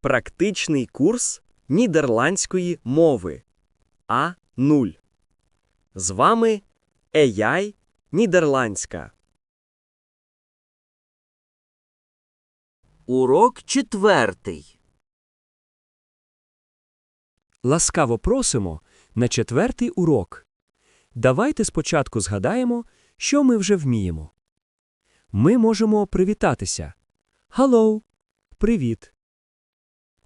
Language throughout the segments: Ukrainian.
Практичний курс нідерландської мови А0. З вами AI Нідерландська. Урок четвертий. Ласкаво просимо на четвертий урок. Давайте спочатку згадаємо, що ми вже вміємо. Ми можемо привітатися. Hello! Привіт.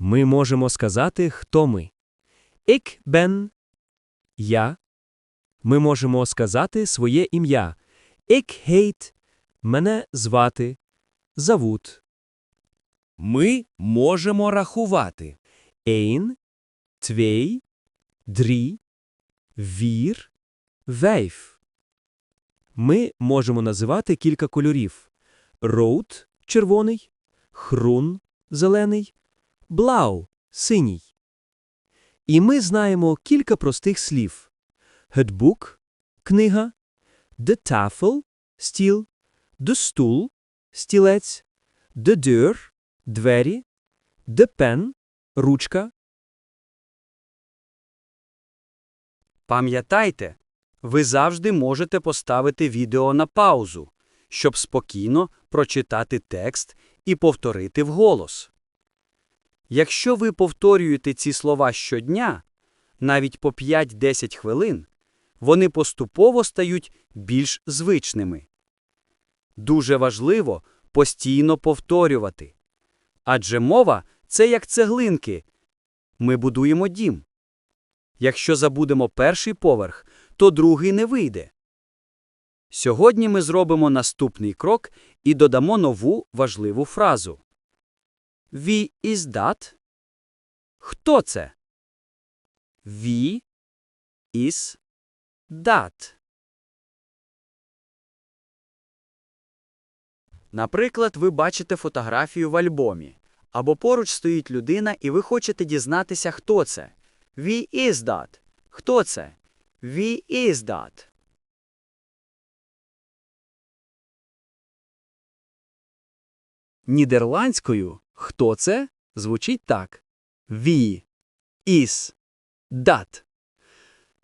Ми можемо сказати, хто ми. Ik ben. Я. Ми можемо сказати своє ім'я. Ik heet. Мене звати. Завут. Ми можемо рахувати. Eén, twee, drie, vier, vijf. Ми можемо називати кілька кольорів. Rood – червоний, хрун – зелений, блау – синій. І ми знаємо кілька простих слів. Het книга, de tafel – стіл, de stoel – стілець, de deur – двері, de pen – ручка, Пам'ятайте, ви завжди можете поставити відео на паузу, щоб спокійно прочитати текст і повторити вголос. Якщо ви повторюєте ці слова щодня, навіть по 5-10 хвилин, вони поступово стають більш звичними. Дуже важливо постійно повторювати. Адже мова це як цеглинки. Ми будуємо дім. Якщо забудемо перший поверх, то другий не вийде. Сьогодні ми зробимо наступний крок і додамо нову важливу фразу. Wie is dat? Хто це? Wie is dat? Наприклад, ви бачите фотографію в альбомі, або поруч стоїть людина, і ви хочете дізнатися, хто це. Wie is dat? Хто це? Wie is dat? Нідерландською «хто це» звучить так. Wie is dat.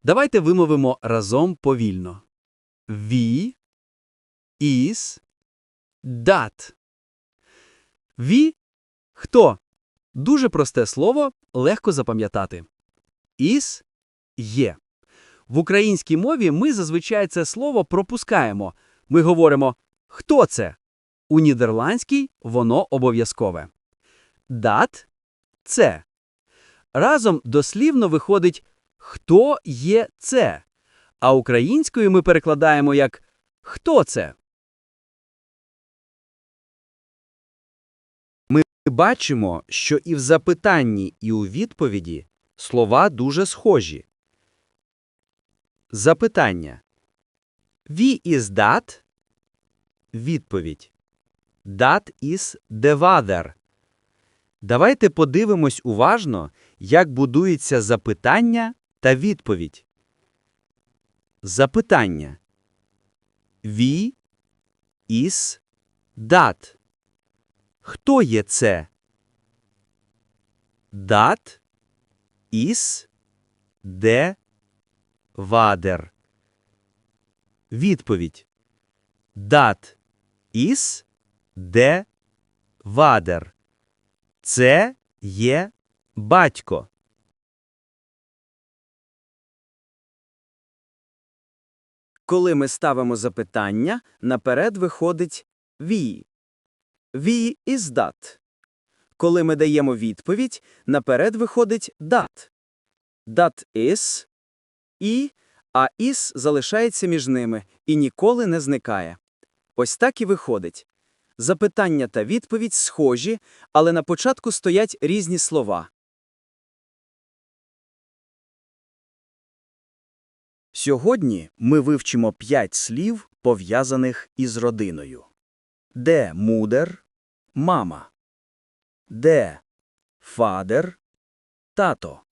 Давайте вимовимо разом повільно. Wie is dat. Wie – хто? Дуже просте слово, легко запам'ятати. Іс є. В українській мові ми зазвичай це слово пропускаємо. Ми говоримо «хто це?». У нідерландській воно обов'язкове. Дат – це. Разом дослівно виходить «хто є це?», а українською ми перекладаємо як «хто це?». Ми бачимо, що і в запитанні, і у відповіді Слова дуже схожі. Запитання. Wie is that? Відповідь. Is the weather. Давайте подивимось уважно, як будується запитання та відповідь. Запитання. Wie is that? Хто є це? That Іс де вадер. Відповідь. Дат іс де вадер. Це є батько. Коли ми ставимо запитання, наперед виходить «ві». «Ві is that». Коли ми даємо відповідь, наперед виходить that. That is і, а is залишається між ними і ніколи не зникає. Ось так і виходить. Запитання та відповідь схожі, але на початку стоять різні слова. Сьогодні ми вивчимо п'ять слів, пов'язаних із родиною. Де мудер – мама. Де фадер – тато.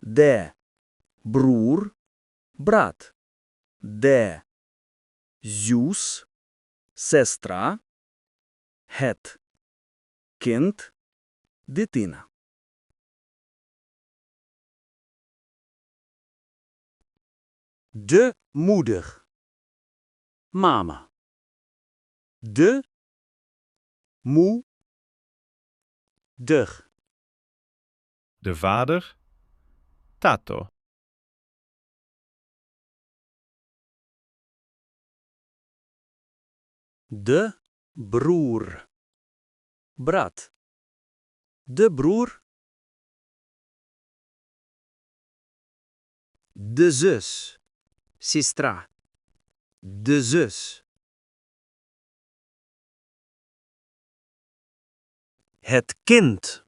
Де брур – брат. Де зюс – сестра. Гет – кінт Дитина. De moeder. Мама. De moe der. De vader. Tato. De broer, brat, de broer, de zus, Sistra. de zus, het kind,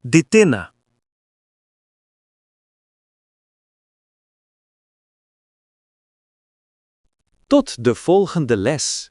ditina. Tot de volgende les.